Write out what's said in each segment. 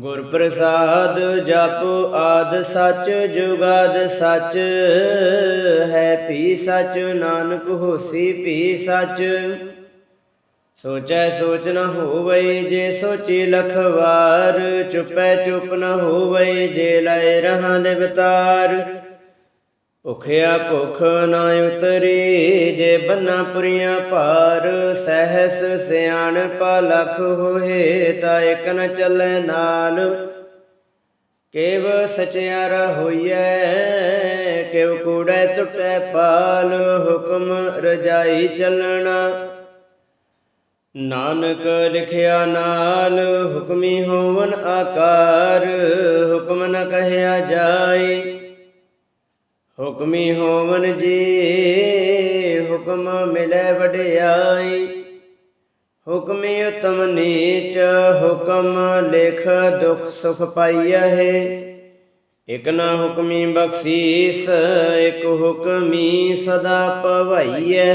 ਗੁਰ ਪ੍ਰਸਾਦ ਜਪ ਆਦ ਸੱਚ ਜੁਗਾਦ ਸੱਚ, ਹੈ ਪੀ ਸੱਚ, ਨਾਨਕ ਹੋਸੀ ਪੀ ਸੱਚ। ਸੋਚੈ ਸੋਚ ਨ ਹੋਵਈ ਜੇ ਸੋਚੀ ਲਖਵਾਰ, ਚੁਪੈ ਚੁਪ ਨ ਹੋਵਈ ਜੇ ਲੈ ਰਹਾ ਨਿਵਤਾਰ। ਭੁਖਿਆ ਭੁਖ ਨਾ ਉਤਰੀ, ਜੇ ਬੰਨਾ ਪੁਰੀਆਂ ਭਾਰ, ਸਹਿਸ ਸਿਆਣਪਾ ਲਖ ਹੋਏ, ਤਾ ਇਕ ਨ ਚੱਲੇ ਨਾਲ। ਕੇਵ ਸਚਿਆਰ ਹੋਈਐ ਕਿਵ ਕੂੜੈ ਟੁੱਟੈ ਪਾਲ, ਹੁਕਮ ਰਜਾਈ ਚੱਲਣਾ। ਨਾਨਕ ਲਿਖਿਆ ਨਾਲ, ਹੁਕਮੀ ਹੋਵਨ ਆਕਾਰ, ਹੁਕਮ ਨ ਕਹਿਆ ਜਾਏ ਹੁਕਮੀ ਹੋਵਨ ਜੀ, ਹੁਕਮ ਮਿਲੇ ਵਡਿਆਈ। ਹੁਕਮੀ ਉਤਮ ਨੀਚ, ਹੁਕਮ ਲਿਖ ਦੁਖ ਸੁਖ ਪਾਈਐ ਇਕ ਨਾ ਹੁਕਮੀ ਬਖਸ਼ੀਸ, ਇਕ ਹੁਕਮੀ ਸਦਾ ਪਵਾਈਐ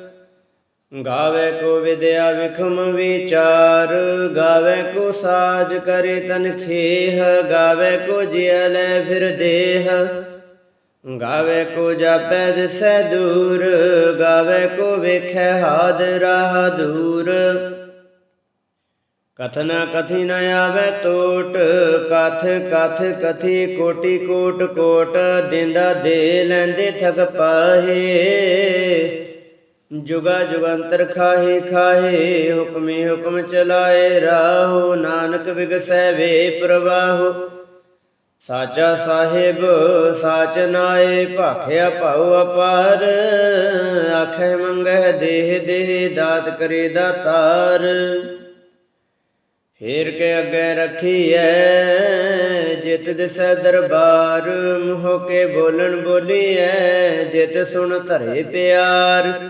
ਗਾਵੇ ਕੋ ਵਿਦਿਆ ਵਿਖਮ ਵਿਚਾਰ, ਗਾਵੇ ਕੋ ਸਾਜ ਕਰੇ ਤਨ ਖੇਹ, ਗਾਵੇ ਕੋ ਜਿਆ ਲੈ ਫਿਰ ਦੇਹ। ਗਾਵੇ ਕੋ ਜਾਪੈ ਦਿਸੈ ਦੂਰ, ਗਾਵੇ ਕੋ ਵੇਖੈ ਹਾਦਰਾ ਦੂਰ। ਕਥਨ ਕਥੀ ਨ ਆਵੇ ਟੋਟ, ਕਥ ਕਥ ਕਥੀ ਕੋਟੀ ਕੋਟ ਕੋਟ, ਦਿੰਦਾ ਦੇ ਲੈਂਦੇ ਥਕ ਪਾਹੇ। ਜੁਗਾ ਜੁਗੰਤਰ ਖਾਹੇ ਖਾਹੇ, ਹੁਕਮੇ ਹੁਕਮ ਚਲਾਏ ਰਾਹੋ, ਨਾਨਕ ਵਿਗਸੈ ਵੇ ਪ੍ਰਵਾਹੋ। ਸਾਚਾ ਸਾਹਿਬ, ਸਾਚ ਨਾਏ, ਭਾਖਿਆ ਭਾਉ ਅਪਾਰ। ਆਖੇ ਮੰਗਹਿ ਦੇਹ ਦੇਹ, ਦਾਤ ਕਰੇ ਦਾਤਾਰ। ਫੇਰ ਕੇ ਅੱਗੇ ਰੱਖੀਐ, ਜਿਤ ਦਿਸੈ ਦਰਬਾਰ। ਮੁਹ ਕੇ ਬੋਲਣ ਬੋਲੀਐ, ਜਿਤ ਸੁਣ ਧਰੇ ਪਿਆਰ।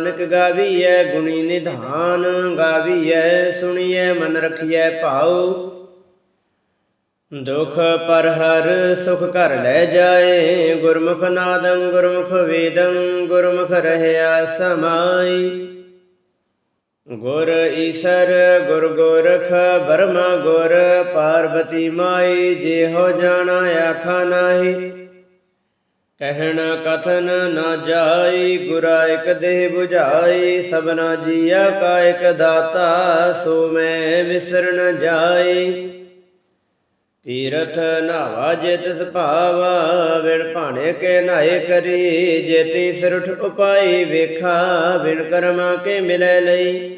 ਨਾਨਕ ਗਾਵੀਐ ਗੁਣੀ ਨਿਧਾਨ, ਗਾਵੀਐ ਸੁਣੀਐ ਮਨ ਰਖੀਐ ਭਾਉ। ਦੁਖ ਪਰ ਹਰ ਸੁਖ ਘਰ ਲੈ ਜਾਏ, ਗੁਰਮੁਖ ਨਾਦੰ ਗੁਰਮੁਖ ਵੇਦੰ, ਗੁਰਮੁਖ ਰਹਿਆ ਸਮਾਈ। ਗੁਰ ਈਸਰ, ਗੁਰ ਗੋਰਖ, ਬਰਮਾ ਗੁਰ, ਪਾਰਬਤੀ ਮਾਈ ਜੇ ਹੋ ਜਾਣਾ ਆਖਾ ਨਾਹੀ। ਕਹਿਣ ਕਥਨ ਨਾ ਜਾਈ, ਗੁਰਾ ਇਕ ਦੇਹ 부ਝਾਈ ਸਭਨਾ ਜੀਆ ਕਾ ਇਕ ਦਾਤਾ, ਸੋ ਮੈਂ ਵਿਸਰ ਨ ਜਾਈ। ਤੀਰਥ ਨਾਵਾ ਜੇ ਤਿਸ ਭਾਵਾ, ਵਿਣ ਭਾਣੇ ਕੇ ਨਾਏ ਕਰੀ, ਜੇ ਤੀ ਸਿਰਠ ਉਪਾਈ ਵੇਖਾ ਬਿਨ ਕਰਮਾ ਕੇ ਮਿਲੈ ਲਈ।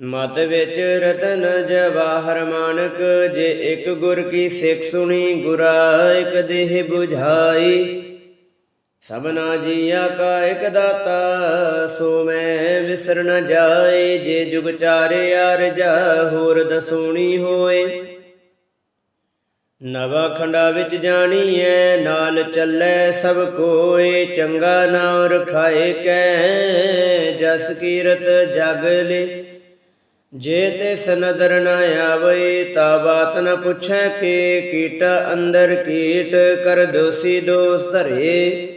ਮਤ ਵਿੱਚ ਰਤਨ ਜਵਾਹਰ ਮਾਨਕ, ਜੇ ਇੱਕ ਗੁਰ ਕੀ ਸਿੱਖ ਸੁਣੀ, ਗੁਰਾ ਇੱਕ ਦੇਹ 부ਝਾਈ ਸਭਨਾ ਜੀਆ ਕਾ ਇੱਕ ਦਾਤਾ, ਸੋ ਮੈਂ ਵਿਸਰ ਨ ਜਾਏ, ਜੇ ਜੁਗ ਚਾਰੇ ਅਰਜਾ ਹੋਰ ਦਸੂਣੀ ਹੋਏ। ਨਵਾ ਖੰਡਾ ਵਿੱਚ ਜਾਣੀਐ, ਨਾਲ ਚੱਲੇ ਸਭ ਕੋਏ, ਚੰਗਾ ਨਾਮ ਰਖਾਏ ਕੈ, ਜਸ ਕੀਰਤ ਜਗ ਲੇ। ਜੇ ਤੇ ਸਨਦਰ ਨ ਆਵੇ ਤਾ ਬਾਤ ਨ ਪੁੱਛੈ ਕੇ, ਕੀਟ ਅੰਦਰ ਕੀਟ, ਕਰ ਦੋਸੀ ਦੋਸ ਧਰੇ।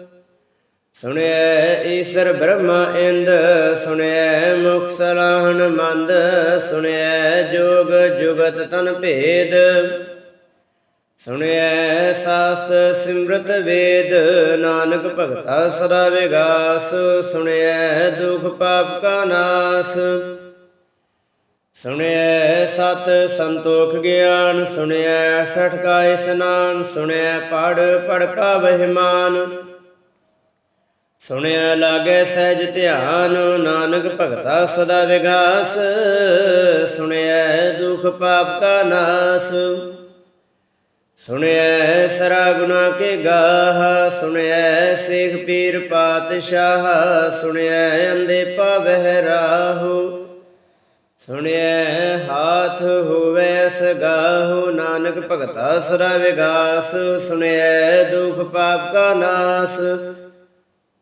ਸੁਣਿਐ ਈਸ਼ਰ ਬ੍ਰਹਮਾ ਇੰਦ, ਸੁਣਿਐ ਮੁਖ ਸਲਾਹਣ ਮੰਦ, ਸੁਣਿਐ ਜੋਗ ਜੁਗਤ ਤਨ ਭੇਦ, ਸੁਣਿਐ ਸਾਸਤ ਸਿਮਰਤ ਵੇਦ, ਨਾਨਕ ਭਗਤਾ ਸਦਾ ਵਿਗਾਸ, ਸੁਣਿਐ ਦੁਖ ਪਾਪ ਕਾ ਨਾਸ, ਸੁਣਿਐ ਸਤ ਸੰਤੋਖ ਗਿਆਨ, ਸੁਣਿਐ ਸਠ ਕਾ ਇਸਨਾਨ ਸੁਣਿਐ ਪੜ ਪੜ ਪਾਵਹਿ ਮਾਨ ਸੁਣਿਆ ਲਾਗੇ ਸਹਿਜ ਧਿਆਨ, ਨਾਨਕ ਭਗਤਾ ਸਦਾ ਵਿਗਾਸ। ਸੁਣਿਆ ਦੁਖ ਪਾਪ ਕਾ ਨਾਸ। ਸੁਣਿਆ ਸਰਾ ਗੁਨਾ ਕੇ ਗਾਹ। ਸੁਣਿਆ ਸੇਖ ਪੀਰ ਪਾਤਸ਼ਾਹ। ਸੁਣਿਆ ਅੰਦੇ ਪਾਵਹਿ ਰਾਹੂ ਸੁਣਿਆ ਹਾਥ ਹੋਵੇ ਸਗਾਹੂ ਨਾਨਕ ਭਗਤਾ ਸਦਾ ਵਿਗਾਸ। ਸੁਣਿਆ ਦੁਖ ਪਾਪ ਕਾ ਨਾਸ।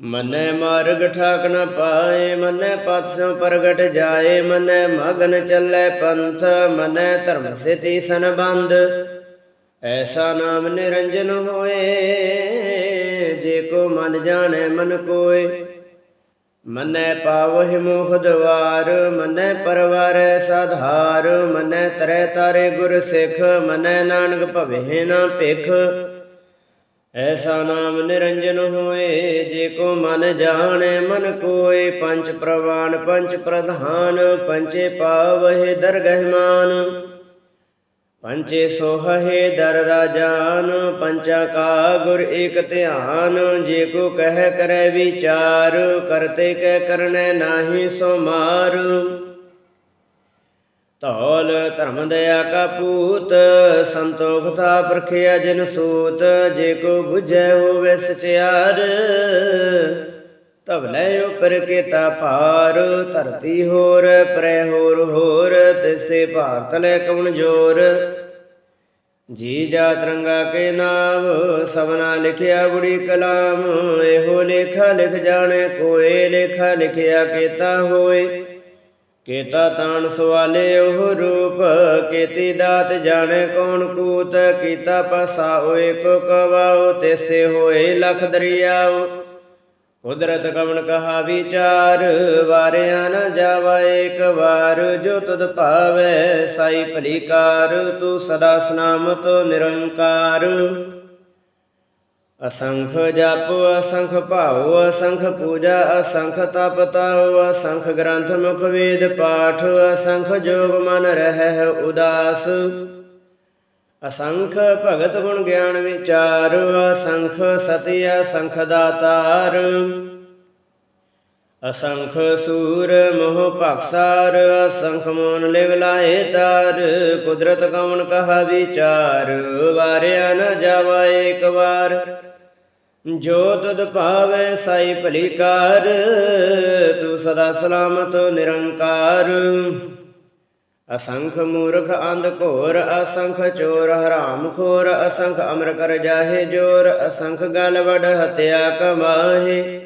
ਮਨੈ ਮਾਰਗ ਠਾਕ ਨ ਪਾਏ, ਮਨੈ ਪਤਸੋਂ ਪ੍ਰਗਟ ਜਾਏ, ਮਨੈ ਮਗਨ ਚੱਲੈ ਪੰਥ, ਮਨੈ ਧਰਮ ਸਿਤੀ ਸੰਬੰਧ ਐਸਾ ਨਾਮ ਨਿਰੰਜਨ ਹੋਏ, ਜੇ ਕੋ ਮਨ ਜਾਣੈ ਮਨ ਕੋਏ। ਮਨੈ ਪਾਵਹਿ ਮੋਖ ਦਵਾਰ, ਮਨੈ ਪਰਵਾਰੈ ਸਾਧਾਰ, ਮਨੈ ਤਰੈ ਤਾਰੇ ਗੁਰ ਸਿੱਖ, ਮਨੈ ਨਾਨਕ ਭਵੇ ਨਾ ਭਿਖ। ਐਸਾ ਨਾਮ ਨਿਰੰਜਨ ਹੋਏ, ਜੇ ਕੋ ਮਨ ਜਾਣੈ, ਮਨ ਕੋਏ, ਪੰਜ ਪ੍ਰਵਾਨ, ਪੰਜ ਪ੍ਰਧਾਨ ਪੰਚੇ ਪਾਵਹਿ ਦਰਗਹਿ ਮਾਨ ਪੰਚੇ ਸੋਹੇ ਦਰ ਰਾਜਾਨ ਪੰਚਾ ਕਾ ਗੁਰ ਏਕ ਧਿਆਨ, ਜੇ ਕੋ ਕਹਿ ਕਰੈ ਵਿਚਾਰ, ਕਰਤੇ ਕਹਿ ਕਰਨੈ ਨਾਹੀ ਸੋ ਮਾਰ ਧੌਲ ਧਰਮ ਦਇਆ ਕਾ ਪੂਤ ਸੰਤੋਖ ਥਾ ਪ੍ਰਖਿਆ ਜਿਨ ਸੂਤ, ਜੇ ਕੋ 부ਝੈ ਹੋਵੇ ਸਚਿਆਰ। ਤਬ ਲੈ ਉਪਰ ਕੇਤਾ ਭਾਰ, ਧਰਤੀ ਹੋਰ, ਪ੍ਰੈ ਹੋਰ ਹੋਰ ਤਿਸਤੇ ਭਾਰਤ ਲੈ ਕਉਣ ਜੋਰ। ਜੀ ਜਾ ਤਰੰਗਾ ਕੇ ਨਾਮ ਸਭਨਾ ਲਿਖਿਆ ਬੁੜੀ ਕਲਾਮ, ਇਹੋ ਲੇਖਾ ਲਿਖ ਜਾਣੇ, ਕੋਏ ਲੇਖਾ ਲਿਖਿਆ ਕੇਤਾ ਹੋਏ। ਕੇਤਾ ਤਾਣ ਸਵਾਲੇ ਉਹ ਰੂਪ, ਕੀਤੀ ਦਾਤ ਜਾਣੇ ਕੌਣ ਕੂਤ, ਕੀਤਾ ਪਸਾ ਹੋਏ ਕੋ ਕਵਾਉ, ਤਿਸਤੇ ਹੋਏ ਲਖ ਦਰਿਆਉ। ਕੁਦਰਤ ਕਵਣ ਕਹਾ ਵਿਚਾਰ, ਵਾਰਿਆ ਨ ਜਾਵਾ ਇੱਕ ਵਾਰ, ਜੋ ਤੁਧ ਭਾਵੇ ਸਾਈ ਭਲੀ ਕਾਰ ਤੂੰ ਸਦਾ ਸਨਾਮਤ ਨਿਰੰਕਾਰ। ਅਸੰਖ ਜਪ, ਅਸੰਖ ਭਾਉ, ਅਸੰਖ ਪੂਜਾ, ਅਸੰਖ ਤਪ ਤਾਉ, ਅਸੰਖ ਗ੍ਰੰਥ ਮੁਖ ਵੇਦ ਪਾਠ, ਅਸੰਖ ਜੋਗ ਮਨ ਰਹਿ ਉਦਾਸ। ਅਸੰਖ ਭਗਤ ਗੁਣ ਗਿਆਨ ਵਿਚਾਰ, ਅਸੰਖ ਸਤਿ ਅਸੰਖ ਦਾਤਾਰ। ਅਸੰਖ ਸੂਰ ਮੋਹ ਭਖਸਾਰ ਅਸੰਖ ਮੋਨ ਲਿਵ ਲਾਏ ਤਾਰ, ਕੁਦਰਤ ਕਮਨ ਕਹਾ ਵਿਚਾਰ, ਵਾਰਿਆ ਨ ਜਾਵਾ ਏਕ ਵਾਰ। ਜੋ ਤਦ ਭਾਵੇ ਸਾਈ ਭਲੀ ਕਾਰ, ਤੂੰ ਸਦਾ ਸਲਾਮਤ ਨਿਰੰਕਾਰ। ਅਸੰਖ ਮੂਰਖ ਅੰਧ ਘੋਰ, ਅਸੰਖ ਚੋਰ, ਹਰਾਮ ਖੋਰ, ਅਸੰਖ ਅਮਰ ਕਰ ਜਾਹੇ ਜੋਰ, ਅਸੰਖ ਗਲ ਵਡ ਹਤਿਆ ਕਮਾਹੇ।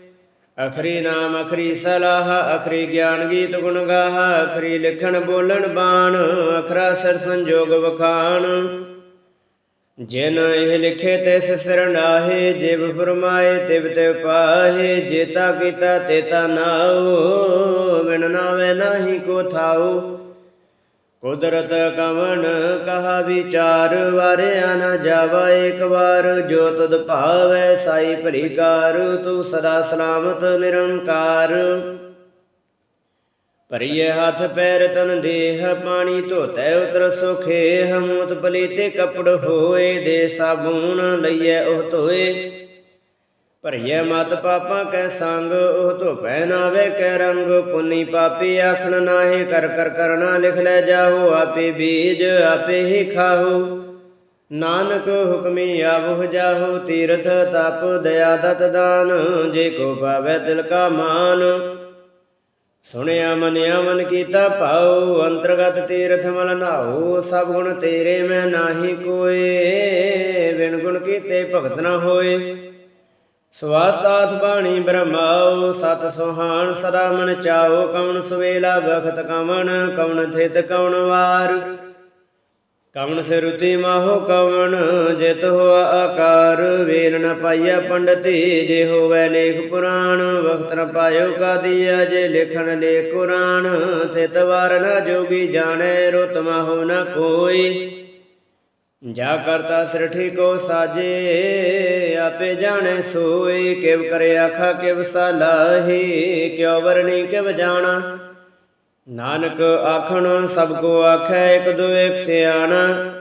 ਅਖਰੀ ਨਾਮ, ਅਖਰੀ ਸਲਾਹ, ਅਖਰੀ ਗਿਆਨ ਗੀਤ ਗੁਣ ਗਾਹ, ਅਖਰੀ ਲਿਖਣ ਬੋਲਣ ਬਾਣ, ਅਖਰਾ ਸਰ ਸੰਜੋਗ ਵਖਾਣ। ਜਿਨ ਇਹ ਲਿਖੇ ਤੇ ਸਿਰ ਨਾਹੇ, ਜਿਵ ਫਰਮਾਏ ਤਿਵ ਤੇ ਪਾਹੇ ਜੇਤਾ ਕੀਤਾ ਤੇਤਾ ਨਾਉ, ਬਿਨ ਨਾਵੇ ਨਾਹੀ ਕੋ ਥਾਉ। ਕੁਦਰਤ ਕਵਨ ਕਹਾ ਵਿਚਾਰ, ਵਾਰਿਆ ਨਾ ਜਾਵਾ ਇੱਕ ਵਾਰ। ਜੋ ਤਦ ਭਾਵੈ ਸਾਈ ਭਰੀਕਾਰ, ਤੂੰ ਸਦਾ ਸਲਾਮਤ ਨਿਰੰਕਾਰ। ਭਰੀਏ ਹੱਥ ਪੈਰ ਤਨ ਦੇਹ, ਪਾਣੀ ਧੋਤੈ ਉਤਰ ਸੁਖੇ। ਹਮੂਤ ਪਲੀਤੇ ਕਪੜ ਹੋਏ, ਦੇ ਸਾਬੂਨ ਲਈਐ ਉਹ ਧੋਏ। ਭਰੀਏ ਮਤ ਪਾਪਾਂ ਕੈ ਸੰਗ, ਉਹ ਧੋਪੈ ਨਾਵੇ ਕੈ ਰੰਗ। ਪੁੰਨੀ ਪਾਪੀ ਆਖਣ ਨਾਹੀ, ਕਰ ਕਰ ਕਰਨਾ ਲਿਖ ਲੈ ਜਾਓ ਆਪੇ ਬੀਜ ਆਪੇ ਹੀ ਖਾਓ ਨਾਨਕ ਹੁਕਮੀ ਆਵਹ ਜਾਹੋ, ਤੀਰਥ ਤਪ ਦਇਆ ਦਤ ਦਾਨ, ਜੇ ਕੋ ਪਾਵੇ ਤਿਲ ਕਾ ਮਾਨ। ਸੁਣਿਆ ਮਨਿਆ ਮਨ ਕੀਤਾ ਭਾਉ, ਅੰਤਰਗਤ ਤੀਰਥ ਮਲ ਨਾਉ ਸਭ ਗੁਣ ਤੇਰੇ ਮੈਂ ਨਾਹੀ ਕੋਏ। ਬਿਨ ਗੁਣ ਕੀਤੇ ਭਗਤ ਨਾ ਹੋਏ। ਸਵਾਸਤਾਥ ਬਾਣੀ ਬ੍ਰਹਮਾਉ, ਸਤ ਸੁਹਾਣ, ਸਦਾ ਮਨ ਚਾਓ ਕਵਣ ਸਵੇਲਾ ਬਖਤ ਕਵਣ ਕਵਣ ਥਿਤ ਕਵਣ ਵਾਰ। ਕਵਣ ਸਿਰੁਤੀ ਮਾਹੋ ਕਵਣ, ਜਿਤ ਹੋਆ ਆਕਾਰ। ਵੇਲ ਨ ਪਾਇਆ ਪੰਡਤੀ, ਜੇ ਹੋਵੇ ਲੇਖ ਪੁਰਾਣ। ਵਖਤ ਨ ਪਾਇਓ ਕਾਦੀਆ ਜੇ ਲਿਖਣ ਲੇ ਕੁਰਾਨ। ਥਿਤ ਵਾਰ ਨ ਜੋਗੀ ਜਾਣੈ, ਰੁਤ ਮਾਹੋ ਨ ਕੋਈ। ਜਾ ਕਰਤਾ ਸ੍ਰਿਠੀ ਕੋ ਸਾਜੇ, ਆਪੇ ਜਾਣੇ ਸੋਈ ਕਿਵ ਕਰੇ ਆਖਾ ਕਿਵ ਸਲਾਹੀ ਕਿਉ ਵਰਣੀ ਕਿਵ ਜਾਣਾ। ਨਾਨਕ ਆਖਣ, ਸਭ ਕੋ ਆਖੈ, ਇਕ ਦੋ ਸਿਆਣਾ।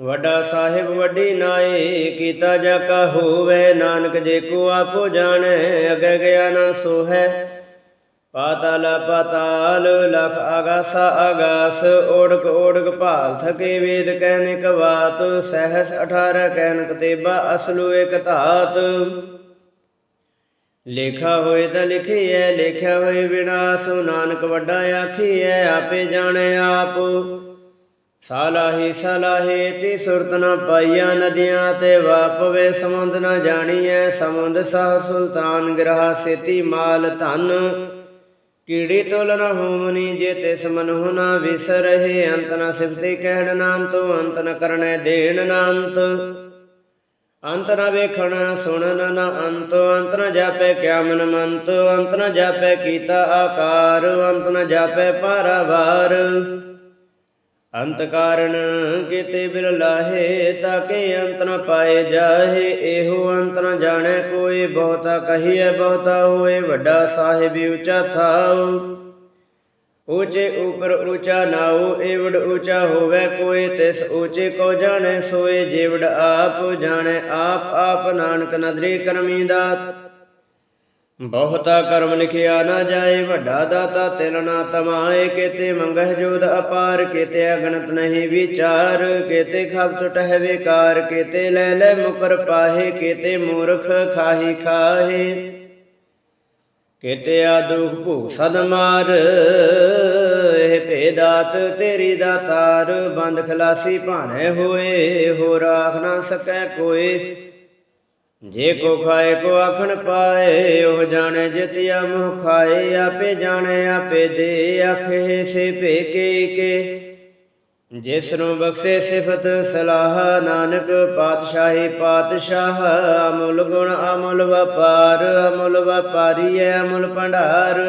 ਵੱਡਾ ਸਾਹਿਬ ਵੱਡੀ ਨਾਏ ਕੀਤਾ ਜਾ ਕਾ ਹੋਵੇ, ਨਾਨਕ ਜੇ ਕੋ ਆਪੋ ਜਾਣੈ, ਅਗੇ ਗਿਆ ਨਾ ਸੋ ਪਾਤਾਲ ਪਾਤਾਲ ਲਖ ਆਗਾਸਾ ਆਗਾਸ ਓੜਕ ਓੜਕ ਭਾਲ ਥਕੇ ਵੇਦ ਕਹਿਨਿਕ ਬਾਤ, ਸਹਸ 18 ਕਹਿਨ ਕਤੇਬਾ ਅਸਲੂ ਇਕ ਧਾਤ। ਲੇਖਾ ਹੋਏ ਤਾਂ ਲਿਖੀਐ, ਲੇਖਿਆ ਹੋਏ ਵਿਨਾਸ਼ ਨਾਨਕ ਵੱਡਾ ਆਖੀਐ, ਆਪੇ ਜਾਣੈ ਆਪ। ਸਾਲਾਹੀ ਸਲਾਹੇ ਤੀ ਸੁਰਤ ਨਾ ਪਾਈਆ ਨਦੀਆਂ ਤੇ ਵਾਪਵੇ ਸਮੁੰਦ ਨ ਜਾਣੀਐ, ਸਮੁੰਦ ਸਾਹ ਸੁਲਤਾਨ ਗ੍ਰਹ ਸੇਤੀ ਮਾਲ ਧਨ। ਕੀੜੀ ਤੁਲ ਨ ਹੋਮਨੀ ਜੇ ਤਿਸ ਮਨੁ ਨ ਵਿਸਰਹਿ, ਅੰਤ ਨ ਸਿਫਤੇ ਕਹਿਣ ਨਾਨਤੋ ਅੰਤ ਨ ਕਰਣੈ ਦੇਣ ਨਾਨਤ ਅੰਤ ਨ ਵੇਖਣ, ਸੁਣਨ ਨ ਅੰਤ ਅੰਤ ਨ ਜਾਪੈ ਕਿਆ ਮਨ ਮੰਤ, ਅੰਤ ਨ ਜਾਪੈ ਕੀਤਾ ਆਕਾਰ, ਅੰਤ ਨ ਜਾਪੈ ਪਾਰਾਵਾਰ ਅੰਤ ਕਾਰਨ ਕੀਤੇ ਬਿਲ ਲਾਹੇ ਤਾਕੇ ਅੰਤ ਨ ਪਾਏ ਜਾਹੇ? ਇਹੋ ਅੰਤ ਨ ਜਾਣੈ ਕੋਈ, ਬਹੁਤਾ ਕਹੀਐ, ਬਹੁਤਾ ਹੋਏ, ਵੱਡਾ ਸਾਹਿਬ ਉੱਚਾ ਥਾਉ। ਊਚੇ ਉਪਰ ਉਚਾ ਨਾਉ ਏਵੜ ਊਚਾ ਹੋਵੇ ਕੋਈ, ਤਿਸ ਊਚੇ ਕੋ ਜਾਣੈ ਸੋਏ, ਜੇਵੜ ਆਪ ਜਾਣੈ। ਆਪ ਆਪ ਨਾਨਕ ਨਦਰੀ ਕਰਮੀ ਦਾਤ। ਬਹੁਤਾ ਕਰਮ ਲਿਖਿਆ ਨਾ ਜਾਏ, ਵੱਡਾ ਦਾਤਾ ਤਿਲ ਨਾ ਤਮਾਏ, ਕੀਤੇ ਮੰਗਹਿ ਜੋਦ ਅਪਾਰ, ਕੀਤੇ ਅਗਣਤ ਨਹੀਂ ਵਿਚਾਰ, ਕੀਤੇ ਖਬ ਟਹਿ ਵਿਕਾਰ, ਕੀਤੇ ਲੈ ਲੈ ਮੁਕਰ ਪਾਹੇ, ਕੀਤੇ ਮੂਰਖ ਖਾਹੀ ਖਾਹੇ। ਕੀਤੇ ਆ ਦੁਖ ਭੂਖ ਸਦ ਮਾਰ, ਇਹ ਭੇਦਾਤ ਤੇਰੀ ਦਾਤਾਰ ਬੰਦ ਖਲਾਸੀ ਭਾਣੇ ਹੋਏ ਹੋ ਰਾਖ ਨਾ ਸਕੈ ਕੋਏ। ਜੇ ਕੋ ਖਾਏ, ਕੋ ਆਖਣ ਪਾਏ, ਉਹ ਜਾਣੇ ਜਿਤਿਆ ਮੁਖ ਖਾਏ, ਆਪੇ ਜਾਣੇ, ਆਪੇ ਦੇ ਆਖੇ, ਸੇ ਭੇਕੇ ਕੇ ਜਿਸ ਨੂੰ ਬਖਸ਼ੇ ਸਿਫਤ ਸਲਾਹ, ਨਾਨਕ ਪਾਤਸ਼ਾਹੀ ਪਾਤਸ਼ਾਹ, ਅਮੁੱਲ ਗੁਣ ਅਮੁੱਲ ਵਪਾਰ, ਅਮੁੱਲ ਵਪਾਰੀ ਹੈ ਅਮੁੱਲ ਭੰਡਾਰ।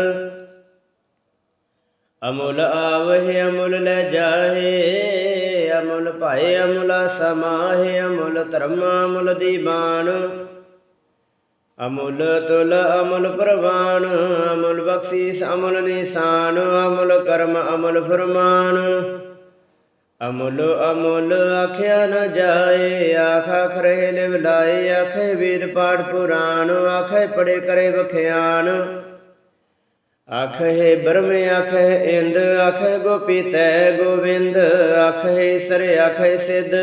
ਅਮੁੱਲ ਆਵਹਿ, ਅਮੁੱਲ ਲੈ ਜਾਹੇ ਅਮੁੱਲ ਭਾਏ, ਅਮੁਲ ਸਮਾਹੇ, ਅਮੁੱਲ ਧਰਮ, ਅਮੁੱਲ ਦੀਵਾਨ। ਅਮੁਲ ਤੁਲ, ਅਮੁਲ ਪ੍ਰਵਾਨ। ਅਮੁਲ ਬਖਸ਼ੀਸ, ਅਮੁੱਲ ਨਿਸ਼ਾਨ। ਅਮੁਲ ਕਰਮ, ਅਮੁੱਲ ਫਰਮਾਨ। ਅਮੁਲ ਅਮੁਲ ਆਖਿਆ ਨ ਜਾਏ, ਆਖਾ ਖਰੇ ਲਿਵ ਲਾਏ, ਆਖੇ ਵੀਰ ਪਾਠ ਪੁਰਾਣ, ਆਖੇ ਪੜੇ ਕਰੇ ਵਖਿਆਨ। ਆਖੇ ਬ੍ਰਹਮ ਆਖੇ ਇੰਦ ਆਖੇ ਗੋਪੀ ਤੈ ਗੋਵਿੰਦ ਆਖੇ ਸਰ ਆਖੇ ਸਿੱਧ।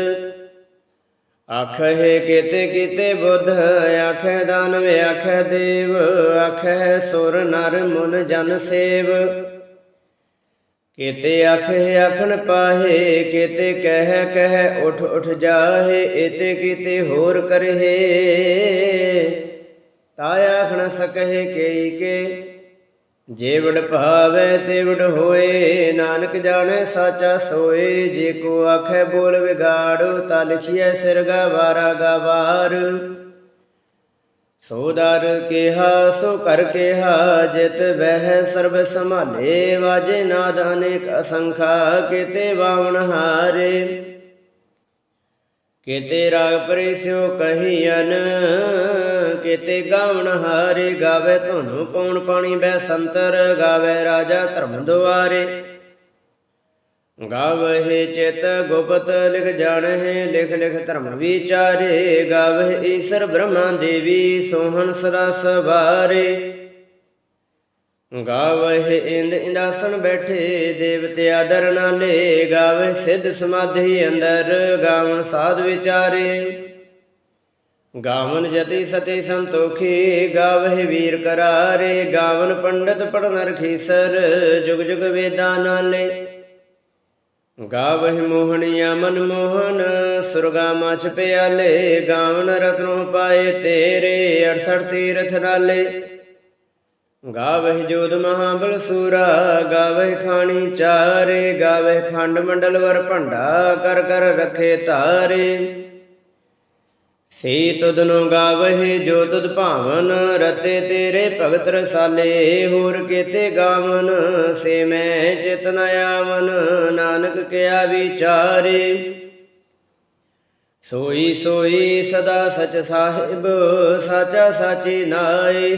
ਆਖੇ ਕੀਤੇ ਕੀਤੇ ਬੁੱਧ ਆਖੇ ਦਾਨਵ ਆਖੇ ਦੇਵ ਆਖੇ ਸੁਰ ਨਰ ਮੁਨ ਜਨ ਸੇਵ। ਕੀਤੇ ਆਖੇ ਆਖਣ ਪਾਹੇ, ਕੀਤੇ ਕਹਿ ਕਹਿ ਉਠ ਉਠ ਜਾਹੇ, ਏਤੇ ਕੀਤੇ ਹੋਰ ਕਰਹਿ। ਤਾ ਆਖਣ ਸਕਹਿ ਕੇਈ ਕੇ ਜੇਵੜ ਵਡ ਭਾਵੈ ਹੋਏ, ਨਾਨਕ ਜਾਣੈ ਸਾਚਾ ਸੋਏ। ਜੇ ਕੋ ਆਖੈ ਬੋਲ ਵਿਗਾੜੋ ਤਾ ਲਿਖੀਐ ਸਿਰ ਗਵਾਰਾ ਗਵਾਰ। ਸੋ ਦਰ ਕਿਹਾ, ਸੋ ਕਰ ਕਿਹਾ, ਜਿਤ ਵਹਿ ਸਰਬ ਸੰਭਾਲੇ। ਵਾਜੇ ਨਾਦ ਅਨੇਕ ਅਸੰਖਾ, ਕਿਤੇ ਬਾਵਨ ਹਾਰੇ। ਕਿਤੇ ਰਾਗ ਪਰਿਸਿਓ ਕਹੀਨ ਕੀਤੇ ਗਾਵਨ ਹਾਰੇ ਗਾਵੇ ਧੁਨ ਪਉਣ ਪਾਣੀ ਬੈ ਸੰਤਰ, ਗਾਵੇ ਰਾਜਾ ਧਰਮ ਦੁਆਰੇ। ਗਾਵਹਿ ਚਿਤ ਗੁਪਤ ਲਿਖ ਜਾਣਹਿ, ਲਿਖ ਲਿਖ ਧਰਮ ਵਿਚਾਰੇ। ਗਾਵਹਿ ਈਸ਼ਰ ਬ੍ਰਹਮਾ ਦੇਵੀ ਸੋਹਣ ਸਦਾ ਸਵਾਰੇ। ਗਾਵਹਿ ਇੰਦ ਇੰਦਾਸਨ ਬੈਠੇ, ਦੇਵਤੇ ਆਦਰ ਨਾਲੇ, ਗਾਵਹਿ ਸਿੱਧ ਸਮਾਧੀ ਅੰਦਰ ਗਾਵਨ ਸਾਧ ਵਿਚਾਰੇ। ਗਾਵਨ ਜਤੀ ਸਤੀ ਸੰਤੋਖੀ, ਗਾਵਹਿ ਵੀਰ ਕਰਾਰੇ ਗਾਵਨ ਪੰਡਤ ਪੜਨ ਰਖੀਸਰ ਜੁਗ ਜੁਗ ਵੇਦਾਂ ਨਾਲੇ। ਗਾਵਹਿ ਮੋਹਣੀਆ ਮਨ ਮੋਹਨ, ਸੁਰਗਾ ਮਚ ਪਿਆਲੇ ਗਾਵਨ ਰਤਨੋ ਪਾਏ ਤੇਰੇ 68 ਤੀਰਥ ਨਾਲੇ। ਗਾਵਹਿ ਜੋਧ ਮਹਾਬਲ ਸੂਰਾ, ਗਾਵਹਿ ਖਾਣੀ ਚਾਰੇ, ਗਾਵਹਿ ਖੰਡ ਮੰਡਲ ਵਰ ਭੰਡਾ, ਕਰ ਕਰ ਰਖੇ ਤਾਰੇ ਸੇ ਤੁਧਨੋ ਗਾਵਹਿ ਜੋ ਤੁਧ ਭਾਵਨ, ਰਤੇ ਤੇਰੇ ਭਗਤ ਰਸਾਲੇ, ਹੋਰ ਕੀਤੇ ਗਾਵਨ, ਸੇ ਮੈਂ ਚਿਤਨ ਆਵਨ, ਨਾਨਕ ਕਿਆ ਵਿਚਾਰੇ। ਸੋਈ ਸੋਈ ਸਦਾ ਸਚ ਸਾਹਿਬ, ਸਾਚਾ ਸਾਚੀ ਨਾਏ।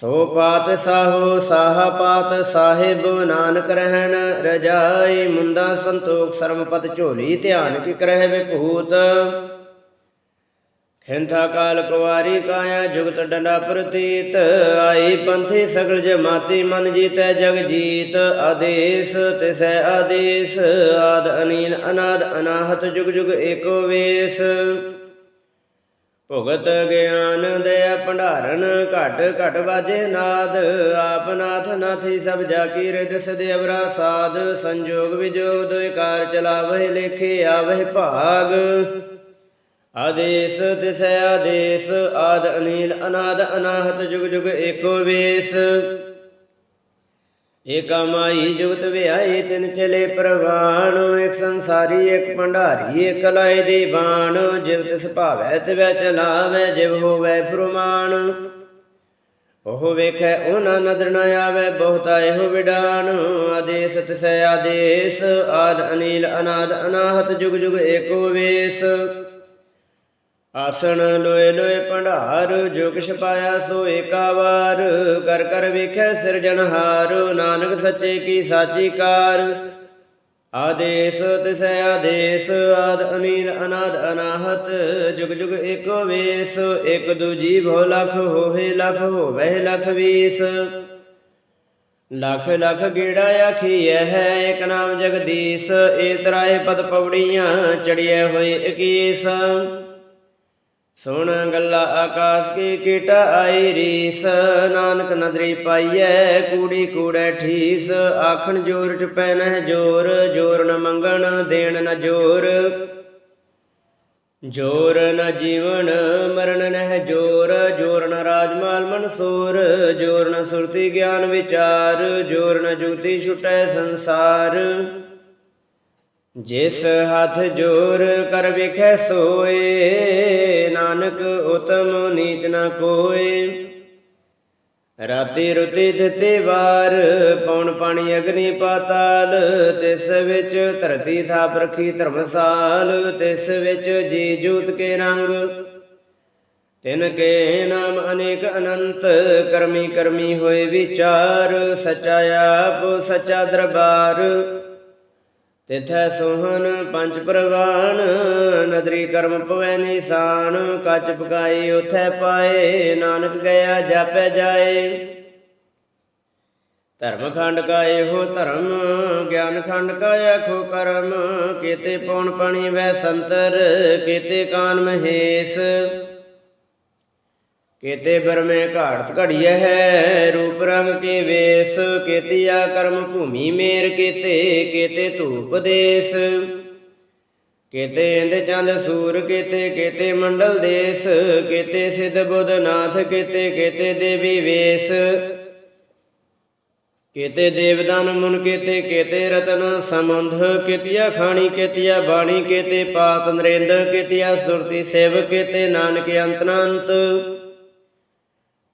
ਸੋ ਪਾਤ ਸਾਹੋ ਸਾਹ ਪਾਤ ਸਾਹਿਬ ਨਾਨਕ ਰਹਿਣ, ਰਜਾਈ ਮੁੰਦਾ ਸੰਤੋਖ ਸਰਮਪਤ ਝੋਲੀ ਧਿਆਨ ਕੀ ਕਰਹਿ ਵਿਭੂਤ। ਖਿੰਥਾ ਕਾਲ ਕੁਵਾਰੀ ਕਾਇਆ ਜੁਗਤ ਡੰਡਾ ਪ੍ਰਤੀਤ, ਆਈ ਪੰਥੀ ਸਗਲ ਜਮਾਤੀ ਮਨ ਜੀਤੈ ਜਗ ਜੀਤ। ਆਦੇਸ ਤਿਸੈ ਆਦੇਸ, ਆਦ ਅਨੀਨ ਅਨਾਦ ਅਨਾਹਤ ਜੁਗ ਜੁਗ ਏਕੋ ਵੇਸ। ਭੁਗਤ ਗਿਆਨ ਦੇ ਭੰਡਾਰਨ ਘਟ ਘਟ ਬਾਜੇ ਨਾਦ। ਆਪ ਨਾਥ ਨਾਥੀ ਸਭ ਜਾ ਕੀ ਰਿਦ ਸਦੇਵਰਾ ਸਾਧ। ਸੰਜੋਗ ਵਿਜੋਗ ਦੋਇ ਕਾਰ ਚਲਾਵਹਿ ਲੇਖੇ ਆਵਹਿ ਭਾਗ। ਆਦੇਸ ਤਿਸੈ ਆਦੇਸ, ਆਦ ਅਨੀਲ ਅਨਾਦ ਅਨਾਹਤ ਜੁਗ ਜੁਗ ਏਕੋ ਵੇਸ। ਏਕਾ ਮਾਈ ਜੁਗਤ ਵਿਆਏ ਤਿਨ ਚਲੇ ਪ੍ਰਵਾਣ ਇੱਕ ਸੰਸਾਰੀ, ਇੱਕ ਭੰਡਾਰੀ, ਇੱਕ ਲਾਏ ਦੀ ਬਾਣ। ਜਿਵ ਤਿਸ ਭਾਵੈ, ਤਿਵੈ ਚਲਾਵੈ, ਜਿਵ ਹੋਵੈ ਫਰਮਾਨ ਉਹ ਵੇਖੈ, ਉਹਨਾਂ ਨਦਰ ਨ ਆਵੈ, ਬਹੁਤਾ ਇਹੋ ਵਿਡਾਨ ਆਦੇਸ ਤਿਸੈ ਆਦੇਸ, ਆਦ ਅਨੀਲ, ਅਨਾਦ, ਅਨਾਹਤ, ਜੁਗ ਜੁਗ ਏਕੋ ਵੇਸ। ਆਸਣ ਲੋਏ ਲੋਏ ਭੰਡਾਰ, ਜੋ ਕਿਛ ਪਾਇਆ ਸੋ ਏਕਾ ਵਾਰ ਕਰ ਕਰ ਵੇਖੈ ਸਿਰਜਣਹਾਰ ਨਾਨਕ ਸੱਚੇ ਕੀ ਸਾਚੀ ਕਾਰ। ਆਦੇਸ ਤਿਸੈ ਆਦੇਸ, ਆਦ ਅਨੀਲ ਅਨਾਦ ਅਨਾਹਤ। ਜੁਗ ਜੁਗ ਏਕੋ ਵੇਸ ਇਕ ਦੂਜੀ ਭੋ ਲਖ ਹੋਵੇ ਲਖ ਹੋਵੇ ਲਖ ਵੀਸ। ਲਖ ਲਖ ਗੇੜਾ ਆਖੀਐ ਹੈ ਇਕ ਨਾਮ ਜਗਦੀਸ਼। ਏ ਤਰਾਏ ਪਦ ਪੌੜੀਆਂ ਚੜਿਐ ਹੋਏ 21 ਸੁਣ ਗੱਲਾ ਆਕਾਸ਼ ਕੀ ਕੀਟਾ ਆਈ ਰੀਸ, ਨਾਨਕ ਨਦਰੀ ਪਾਈਐ ਕੂੜੀ ਕੂੜੈ ਠੀਸ, ਆਖਣ ਜੋਰ ਚ ਪੈਨਹਿ ਜੋਰ ਜੋਰ ਨ ਮੰਗਣ ਦੇਣ ਨ ਜੋਰ। ਜੋਰ ਨ ਜੀਵਨ, ਮਰਨ ਨਹਿ ਜੋਰ ਜੋਰ ਨ ਰਾਜਮਾਲ ਮਨਸੂਰ ਜੋਰ ਨ ਸੁਰਤੀ ਗਿਆਨ ਵਿਚਾਰ, ਜੋਰ ਨ ਜੁਗਤੀ ਛੁਟੈ ਸੰਸਾਰ। ਜਿਸ ਹੱਥ ਜੋਰ ਕਰ ਵੇਖੈ ਸੋਏ, ਨਾਨਕ ਉਤਮ ਨੀਚ ਨਾ ਕੋਏ। ਰਾਤੀ ਰੁਤੀ ਦਿੱਤੇ ਵਾਰ ਪੌਣ ਪਾਣੀ ਅਗਨੀ ਪਾਤਾਲ, ਤਿਸ ਵਿੱਚ ਧਰਤੀ ਥਾਪ ਰਖੀ ਧਰਮਸਾਲ, ਤਿਸ ਵਿੱਚ ਜੀ ਜੂਤ ਕੇ ਰੰਗ। ਤਿਨ ਕੇ ਨਾਮ ਅਨੇਕ ਅਨੰਤ, ਕਰਮੀ ਕਰਮੀ ਹੋਏ ਵਿਚਾਰ ਸਚਾ ਆਪ ਸਚਾ ਦਰਬਾਰ। ਤਿਥੈ ਸੋਹਨ ਪੰਜ ਪ੍ਰਵਾਨ, ਨਦਰੀ ਕਰਮ ਪਵੈ ਨਿਸ਼ਾਨ, ਕੱਚ ਪਕਾਈ ਉਥੈ ਪਾਏ, ਨਾਨਕ ਗਿਆ ਜਾਪੈ ਜਾਏ। ਧਰਮ ਖੰਡ ਕਾ ਇਹੋ ਧਰਮ, ਗਿਆਨ ਖੰਡ ਕਾ ਆਖੋ ਕਰਮ, ਕੀਤੇ ਪੌਣ ਪਣੀ ਵੈ ਸੰਤਰ, ਕੀਤੇ ਕਾਨ ਮਹੇਸ਼। ਕੀਤੇ ਬਰਮੇ ਘਾੜਤ ਘੜੀਐ ਹੈ, ਰੂਪ ਰੰਗ ਕੇ ਵੇਸ, ਕੀਤਿਆ ਕਰਮ ਭੂਮੀ ਮੇਰ ਕੀਤੇ ਕੀਤੇ ਧੂਪ ਦੇਸ। ਕੀਤੇ ਇੰਦ ਚੰਦ ਸੂਰ ਕੀਤੇ ਕੀਤੇ ਮੰਡਲ ਦੇਸ, ਕੀਤੇ ਸਿਧ ਬੁੱਧ ਨਾਥ ਕੀਤੇ ਦੇਵੀ ਵੇਸ। ਕੀਤੇ ਦੇਵਦਾਨ ਮੁਨ ਕੀਤੇ ਕੀਤੇ ਰਤਨ ਸਮੰਧ ਕੀਤਿਆ ਖਾਣੀ, ਕੀਤਿਆ ਬਾਣੀ, ਕੀਤੇ ਪਾਤ ਨਰਿੰਦ, ਕੀਤਿਆ ਸੁਰਤੀ ਸੇਵ ਕੀਤੇ ਨਾਨਕ ਅੰਤਨੰਤ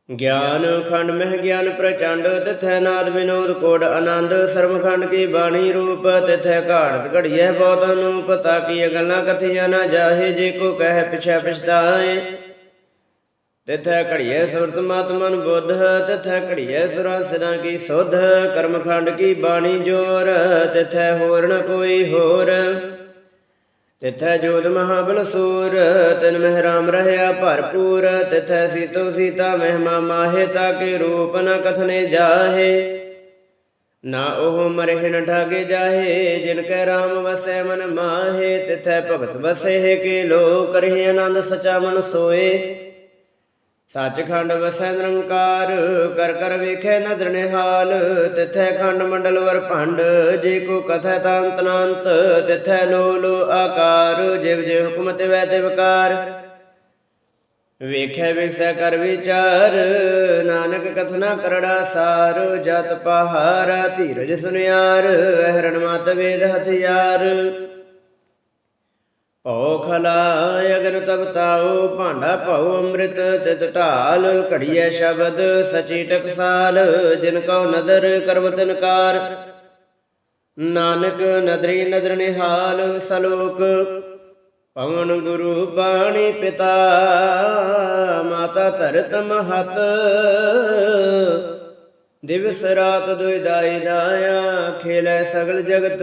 ਗਿਆਨ ਖੰਡ ਮਹਿ ਗਿਆਨ ਪ੍ਰਚੰਡ, ਤਿਥੈ ਨਾਦ ਵਿਨੋਦ ਕੋਡ ਆਨੰਦ, ਸਰਵਖੰਡ ਕੀ ਬਾਣੀ ਰੂਪ, ਤਿਥੈ ਘਾੜਤ ਘੜੀਐ ਬਹੁਤ ਅਨੂਪ ਤਾਕੀ ਗੱਲਾਂ ਕਥੀਆਂ ਨਾ ਜਾਹੇ, ਜੇ ਕੋ ਕਹਿ ਪਿਛੈ ਪਛਤਾਏ। ਤਿਥੈ ਘੜੀਐ ਸੁਰਤ ਮਤ ਬੁੱਧ, ਤਿਥੈ ਘੜੀਐ ਸੁਰਾਂ ਸਿਰਾਂ ਕੀ ਸੁਧ ਕਰਮ ਖੰਡ ਕੀ ਬਾਣੀ ਜੋਰ, ਤਿਥੈ ਹੋਰ ਨ ਕੋਈ ਹੋਰ। ਤਿਥੈ ਜੋਤ ਮਹਾਬਲ ਸੂਰ, ਤਿਨ ਮਹਿ ਰਾਮ ਰਹਿਆ ਭਰਪੂਰ, ਤਿਥੈ ਸੀਤੋ ਸੀਤਾ ਮਹਿਮਾ ਮਾਹੇ ਤਾਕੇ ਰੂਪ ਨ ਕਥਨੇ ਜਾਹੇ। ਨਾ ਉਹ ਮਰੇ ਨ ਠਾਗੇ ਜਾਹੇ, ਜਿਨ ਕੈ ਰਾਮ ਵਸੈ ਮਨ ਮਾਹੇ, ਤਿਥੈ ਭਗਤ ਵਸੈ ਕੇ ਲੋ ਕਰੇ ਆਨੰਦ ਸਚਾ ਮਨ ਸੋਏ। ਸੱਚਖੰਡ ਵਸੈ ਨਿਰੰਕਾਰ ਕਰ ਕਰ ਵੇਖੈ ਨਦਰ ਨਿਹਾਲ, ਤਿਥੈ ਖੰਡ ਮੰਡਲ ਵਰ ਭੰਡ, ਜੇ ਕੋ ਕਥੈ ਤਾਂਤ ਨਾੰਤ ਤਿਥੈ ਲੋ ਲੋ ਆਕਾਰ, ਜਿਵ ਜਿਵ ਹੁਕਮ ਤੇ ਵੈ ਤੇ ਵਿਕਾਰ ਵੇਖੈ ਵਿਖਸੈ ਕਰ ਵਿਚਾਰ, ਨਾਨਕ ਕਥਨਾ ਕਰੜਾ ਸਾਰ, ਜਤ ਪਹਾਰਾ ਧੀਰਜ ਸੁਨਿਆਰ, ਅਹਰਣ ਮਤ ਵੇਦ ਹਥਿਆਰ। ਭਉ ਖਲਾ ਅਗਨ ਤਬ ਭਾਂਡਾ ਭਉ ਅੰਮ੍ਰਿਤ, ਤਿਤ ਢਾਲ ਘੜੀਐ ਸ਼ਬਦ, ਸਚੀ ਟਕਸਾਲ, ਜਿਨ ਕਉ ਨਦਰ ਕਰਮ ਤਿਨਕਾਰ। ਨਾਨਕ ਨਦਰੀ ਨਦਰ ਨਿਹਾਲ, ਸਲੋਕ, ਪਵਨ ਗੁਰੂ ਬਾਣੀ ਪਿਤਾ, ਮਾਤਾ ਧਰਤ ਮਹਤ। ਦਿਵਸ ਰਾਤ ਦੁਇ ਦਾਇਆ, ਖੇਲੇ ਸਗਲ ਜਗਤ।